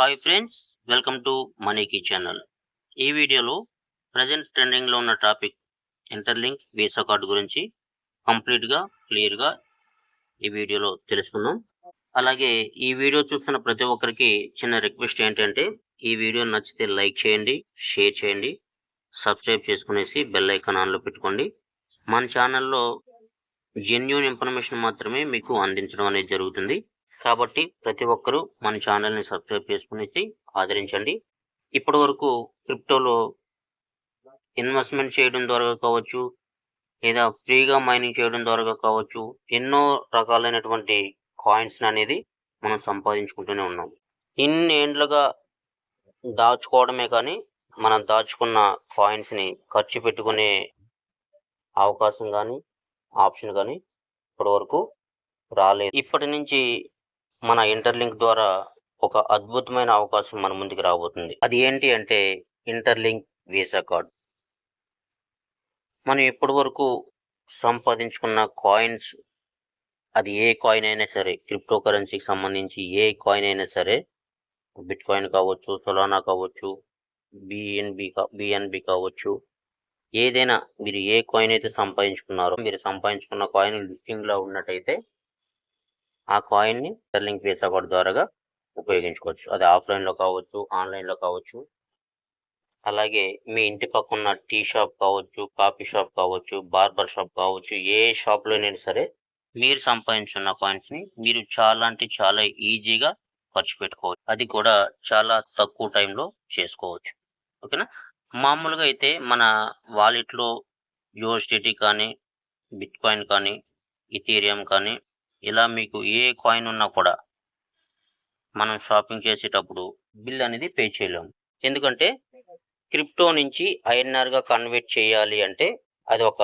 Hi friends welcome to మనీకి channel ఈ వీడియోలో ప్రజెంట్ ట్రెండింగ్లో ఉన్న టాపిక్ ఇంటర్లింక్ వీసా కార్డు గురించి కంప్లీట్గా క్లియర్గా ఈ వీడియోలో తెలుసుకుందాం. అలాగే ఈ వీడియో చూస్తున్న ప్రతి ఒక్కరికి చిన్న రిక్వెస్ట్ ఏంటంటే ఈ వీడియో నచ్చితే లైక్ చేయండి షేర్ చేయండి సబ్స్క్రైబ్ చేసుకునేసి బెల్ ఐకాన్ ఆన్లో పెట్టుకోండి. మన ఛానల్లో జెన్యున్ ఇన్ఫర్మేషన్ మాత్రమే మీకు అందించడం అనేది జరుగుతుంది. కాబట్టి ప్రతి ఒక్కరూ మన ఛానల్ని సబ్స్క్రైబ్ చేసుకునేసి ఆదరించండి. ఇప్పటి వరకు క్రిప్టోలో ఇన్వెస్ట్మెంట్ చేయడం ద్వారా కావచ్చు లేదా ఫ్రీగా మైనింగ్ చేయడం ద్వారా కావచ్చు ఎన్నో రకాలైనటువంటి కాయిన్స్ అనేది మనం సంపాదించుకుంటూనే ఉన్నాం. ఇన్ని ఏండ్లుగా దాచుకోవడమే కానీ మనం దాచుకున్న కాయిన్స్ని ఖర్చు పెట్టుకునే అవకాశం కానీ ఆప్షన్ కానీ ఇప్పటి వరకు రాలేదు. ఇప్పటి నుంచి మన ఇంటర్లింక్ ద్వారా ఒక అద్భుతమైన అవకాశం మన ముందుకు రాబోతుంది. అది ఏంటి అంటే ఇంటర్లింక్ వీసా కార్డ్. మనం ఇప్పటి వరకు సంపాదించుకున్న కాయిన్స్ అది ఏ కాయిన్ అయినా సరే క్రిప్టో కరెన్సీకి సంబంధించి ఏ కాయిన్ అయినా సరే బిట్ కాయిన్ కావచ్చు సొలానా కావచ్చు బిఎన్బి బిఎన్బి కావచ్చు ఏదైనా మీరు ఏ కాయిన్ అయితే సంపాదించుకున్నారో మీరు సంపాదించుకున్న కాయిన్ లిస్టింగ్లో ఉన్నట్టయితే ఆ కాయిన్ని స్టెర్లింగ్ వీసా అకౌంట్ ద్వారా ఉపయోగించుకోవచ్చు. అది ఆఫ్లైన్లో కావచ్చు ఆన్లైన్లో కావచ్చు. అలాగే మీ ఇంటి పక్కన టీ షాప్ కావచ్చు కాఫీ షాప్ కావచ్చు బార్బర్ షాప్ కావచ్చు ఏ షాప్లోనైనా సరే మీరు సంపాదించున్న కాయిన్స్ని మీరు చాలా అంటే చాలా ఈజీగా ఖర్చు పెట్టుకోవచ్చు. అది కూడా చాలా తక్కువ టైంలో చేసుకోవచ్చు. ఓకేనా? మామూలుగా అయితే మన వాలెట్లో యూఎస్డిటీ కానీ బిట్ కాయిన్ కానీ ఇథీరియం కానీ ఇలా మీకు ఏ కాయిన్ ఉన్నా కూడా మనం షాపింగ్ చేసేటప్పుడు బిల్ అనేది పే చేయలేము ఎందుకంటే క్రిప్టో నుంచి ఐఎన్ఆర్గా కన్వర్ట్ చేయాలి అంటే అది ఒక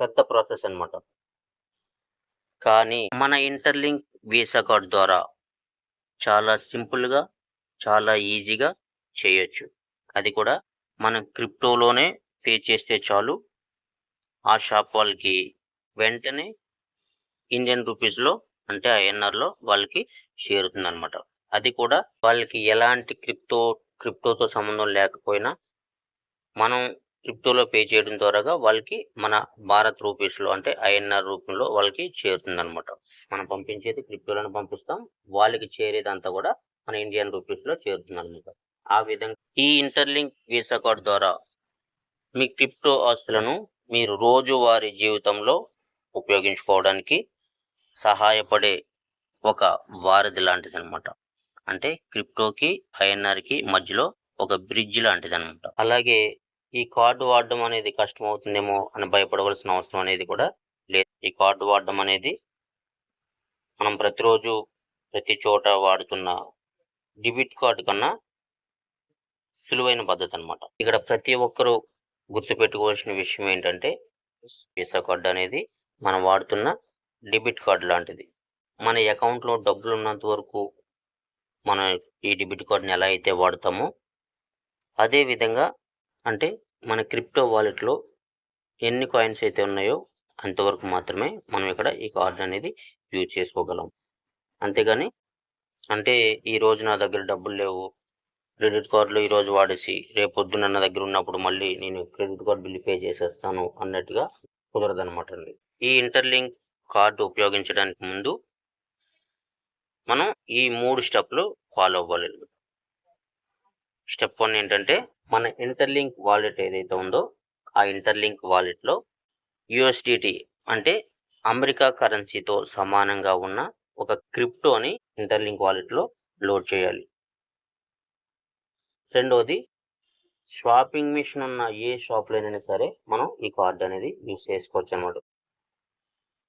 పెద్ద ప్రాసెస్ అనమాట కానీ మన ఇంటర్లింక్ వీసా కార్డ్ ద్వారా చాలా సింపుల్గా చాలా ఈజీగా చేయొచ్చు. అది కూడా మనం క్రిప్టోలోనే పే చేస్తే చాలు. ఆ షాప్ వాళ్ళకి వెంటనే ఇండియన్ రూపీస్లో అంటే ఐఎన్ఆర్లో వాళ్ళకి చేరుతుంది అనమాట అది కూడా వాళ్ళకి ఎలాంటి క్రిప్టో క్రిప్టోతో సంబంధం లేకపోయినా మనం క్రిప్టోలో పే చేయడం ద్వారాగా వాళ్ళకి మన భారత్ రూపీస్లో అంటే ఐఎన్ఆర్ రూపంలో వాళ్ళకి చేరుతుంది అనమాట మనం పంపించేది క్రిప్టోలను పంపిస్తాం. వాళ్ళకి చేరేదంతా కూడా మన ఇండియన్ రూపీస్లో చేరుతుంది అనమాట ఆ విధంగా ఈ ఇంటర్లింక్ వీసా కార్డ్ ద్వారా మీ క్రిప్టో ఆస్తులను మీరు రోజువారీ జీవితంలో ఉపయోగించుకోవడానికి సహాయపడే ఒక వారధి లాంటిది అనమాట అంటే క్రిప్టోకి ఐఎన్ఆర్కి మధ్యలో ఒక బ్రిడ్జ్ లాంటిది అనమాట అలాగే ఈ కార్డు వాడడం అనేది కష్టం అవుతుందేమో అని భయపడవలసిన అవసరం అనేది కూడా లేదు. ఈ కార్డు వాడడం అనేది మనం ప్రతిరోజు ప్రతి చోట వాడుతున్న డెబిట్ కార్డు కన్నా సులువైన పద్ధతి అనమాట ఇక్కడ ప్రతి ఒక్కరూ గుర్తుపెట్టుకోవాల్సిన విషయం ఏంటంటే వీసా కార్డు అనేది మనం వాడుతున్న డెబిట్ కార్డు లాంటిది. మన అకౌంట్లో డబ్బులు ఉన్నంత వరకు మనం ఈ డెబిట్ కార్డుని ఎలా అయితే వాడతామో అదే విధంగా అంటే మన క్రిప్టో వాలెట్లో ఎన్ని కాయిన్స్ అయితే ఉన్నాయో అంతవరకు మాత్రమే మనం ఇక్కడ ఈ కార్డు అనేది యూజ్ చేసుకోగలం. అంతేగాని అంటే ఈ రోజు నా దగ్గర డబ్బులు లేవు క్రెడిట్ కార్డులో ఈరోజు వాడేసి రేపు పొద్దున్న నా దగ్గర ఉన్నప్పుడు మళ్ళీ నేను క్రెడిట్ కార్డు బిల్లు పే చేసేస్తాను అన్నట్టుగా కుదరదనమాట అండి. ఈ ఇంటర్లింక్ కార్డు ఉపయోగించడానికి ముందు మనం ఈ మూడు స్టెప్లు ఫాలో అవ్వాలి. స్టెప్ వన్ ఏంటంటే మన ఇంటర్లింక్ వాలెట్ ఏదైతే ఉందో ఆ ఇంటర్లింక్ వాలెట్లో యుఎస్డిటీ అంటే అమెరికా కరెన్సీతో సమానంగా ఉన్న ఒక క్రిప్టోని ఇంటర్లింక్ వాలెట్లో లోడ్ చేయాలి. రెండవది షాపింగ్ మిషన్ ఉన్న ఏ షాప్లోనైనా సరే మనం ఈ కార్డ్ అనేది యూస్ చేసుకోవచ్చు అన్నమాట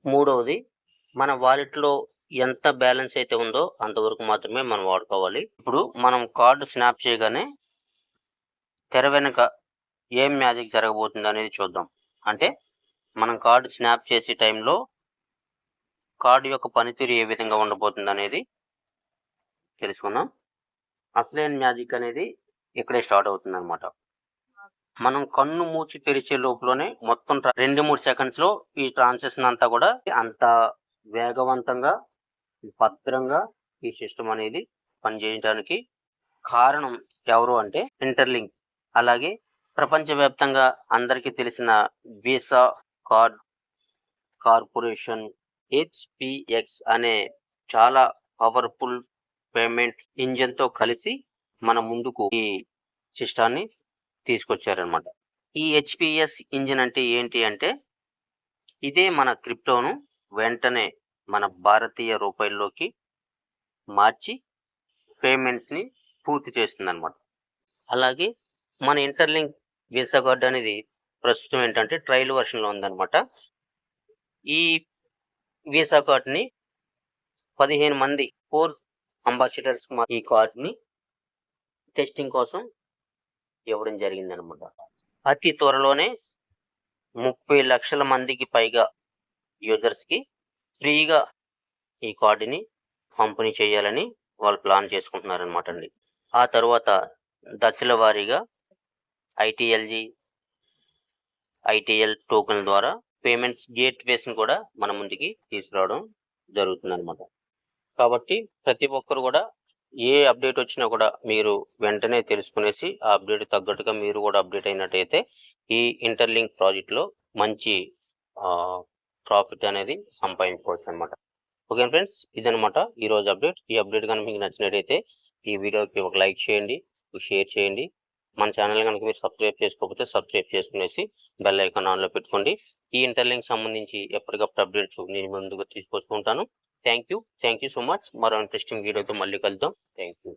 మూడవది మన వాలెట్లో ఎంత బ్యాలెన్స్ అయితే ఉందో అంతవరకు మాత్రమే మనం వాడుకోవాలి. ఇప్పుడు మనం కార్డు స్నాప్ చేయగానే తెర వెనుక ఏం మ్యాజిక్ జరగబోతుంది అనేది చూద్దాం. అంటే మనం కార్డు స్నాప్ చేసే టైంలో కార్డు యొక్క పనితీరు ఏ విధంగా ఉండబోతుంది అనేది తెలుసుకుందాం. అసలైన మ్యాజిక్ అనేది ఇక్కడే స్టార్ట్ అవుతుంది అనమాట మనం కన్ను మూచి తెరిచే లోపలనే మొత్తం రెండు మూడు సెకండ్స్లో ఈ ట్రాన్సాక్షన్ అంతా కూడా అంత వేగవంతంగా భద్రంగా ఈ సిస్టమ్ అనేది పనిచేయడానికి కారణం ఎవరు అంటే ఇంటర్లింక్ అలాగే ప్రపంచవ్యాప్తంగా అందరికీ తెలిసిన వీసా కార్డ్ కార్పొరేషన్ హెచ్పిఎక్స్ అనే చాలా పవర్ఫుల్ పేమెంట్ ఇంజిన్తో కలిసి మన ముందుకు ఈ సిస్టాన్ని తీసుకొచ్చారనమాట ఈ హెచ్పిఎస్ ఇంజిన్ అంటే ఏంటి అంటే ఇదే మన క్రిప్టోను వెంటనే మన భారతీయ రూపాయల్లోకి మార్చి పేమెంట్స్ని పూర్తి చేస్తుందన్నమాట. అలాగే మన ఇంటర్లింక్ వీసా కార్డ్ అనేది ప్రస్తుతం ఏంటంటే ట్రయల్ వర్షన్లో ఉందన్నమాట. ఈ వీసా కార్డ్ని పదిహేను మంది ఫోర్ అంబాసిడర్స్ ఈ కార్డ్ని టెస్టింగ్ కోసం ఇవ్వడం జరిగిందనమాట. అతి త్వరలోనే ముప్పై లక్షల మందికి పైగా యూజర్స్కి ఫ్రీగా ఈ కార్డుని పంపిణీ చేయాలని వాళ్ళు ప్లాన్ చేసుకుంటున్నారనమాట అండి. ఆ తర్వాత దశల వారీగా ఐటీఎల్జీ ఐటీఎల్ టోకెన్ ద్వారా పేమెంట్స్ గేట్వేస్ని కూడా మన ముందుకి తీసుకురావడం జరుగుతుందన్నమాట కాబట్టి ప్రతి ఒక్కరు కూడా ఏ అప్డేట్ వచ్చినా కూడా మీరు వెంటనే తెలుసుకునేసి ఆ అప్డేట్ తగ్గట్టుగా మీరు కూడా అప్డేట్ అయినట్టయితే ఈ ఇంటర్లింక్ ప్రాజెక్ట్లో మంచి ప్రాఫిట్ అనేది సంపాదించుకోవచ్చు అనమాట ఓకే ఫ్రెండ్స్ ఇదనమాట ఈ రోజు అప్డేట్. ఈ అప్డేట్ కనుక మీకు నచ్చినట్టయితే ఈ వీడియోకి ఒక లైక్ చేయండి షేర్ చేయండి. మన ఛానల్ కనుక మీరు సబ్స్క్రైబ్ చేసుకోకపోతే సబ్స్క్రైబ్ చేసుకునేసి బెల్ ఐకాన్ ఆన్లో పెట్టుకోండి. ఈ ఇంటర్లింక్ సంబంధించి ఎప్పటికప్పుడు అప్డేట్స్ నేను ముందుగా తీసుకొస్తూ ఉంటాను. Thank you thank you so much. మరో ఇంట్రెస్టింగ్ వీడియోతో మళ్ళీ కలుద్దాం. Thank you